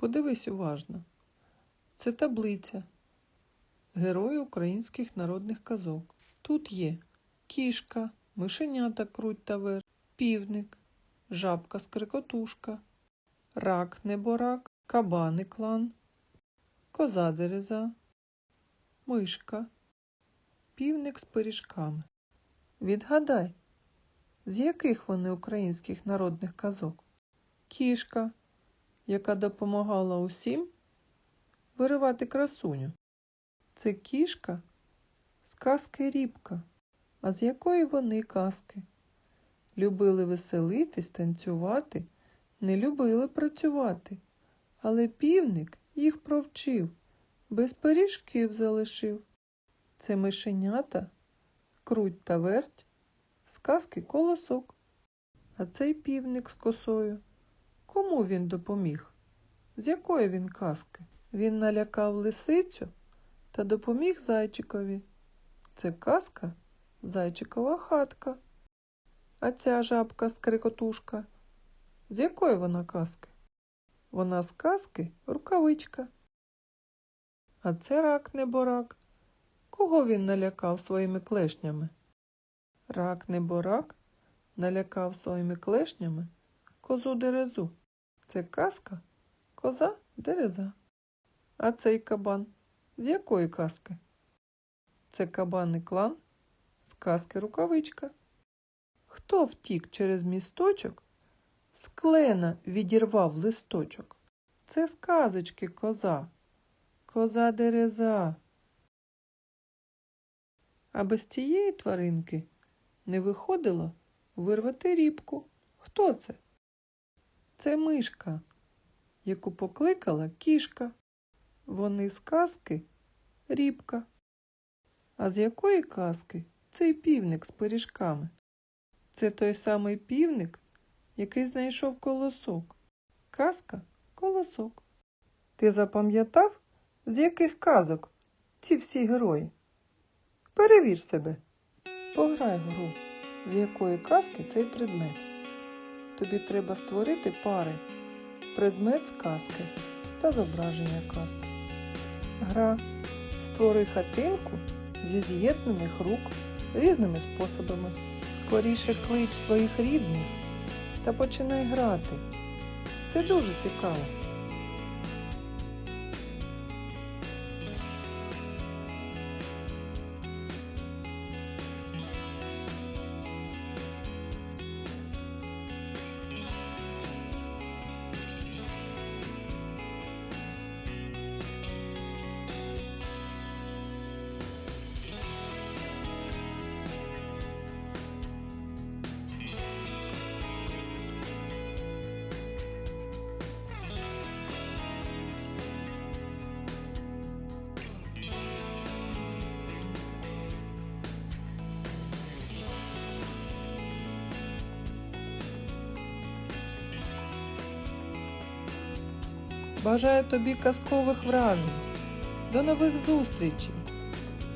Подивись уважно. Це таблиця. Герої українських народних казок. Тут є кішка, мишенята круть та вер, півник, жабка скрикотушка, рак неборак, кабани клан, коза дереза, мишка, півник з пиріжками. Відгадай, з яких вони українських народних казок? Кішка, яка допомагала усім виривати красуню. Це кішка з казки Рібка. А з якої вони казки? Любили веселитись, танцювати, не любили працювати. Але півник їх провчив, без пиріжків залишив. Це мишенята, круть та верть, з казки колосок. А цей півник з косою. Кому він допоміг? З якої він казки? Він налякав лисицю та допоміг зайчикові. Це казка Зайчикова хатка. А ця жабка скрикотушка. З якої вона казки? Вона з казки рукавичка. А це рак неборак. Кого він налякав своїми клешнями? Рак неборак налякав своїми клешнями козу дерезу. Це казка коза дереза. А цей кабан з якої казки? Це кабаний клан з казки рукавичка. Хто втік через місточок, з клена відірвав листочок? Це з казочки коза. Коза дереза. А без цієї тваринки не виходило вирвати рібку. Хто це? Це мишка, яку покликала кішка. Вони з казки рібка. А з якої казки цей півник з пиріжками? Це той самий півник, який знайшов колосок. Казка колосок. Ти запам'ятав, з яких казок ці всі герої? Перевір себе. Пограй гру, з якої казки цей предмет. Тобі треба створити пари, предмет з та зображення казки. Гра Створи хатинку зі з'єднаних рук різними способами. Скоріше клич своїх рідних та починай грати. Це дуже цікаво. Бажаю тобі казкових вражень. До нових зустрічей!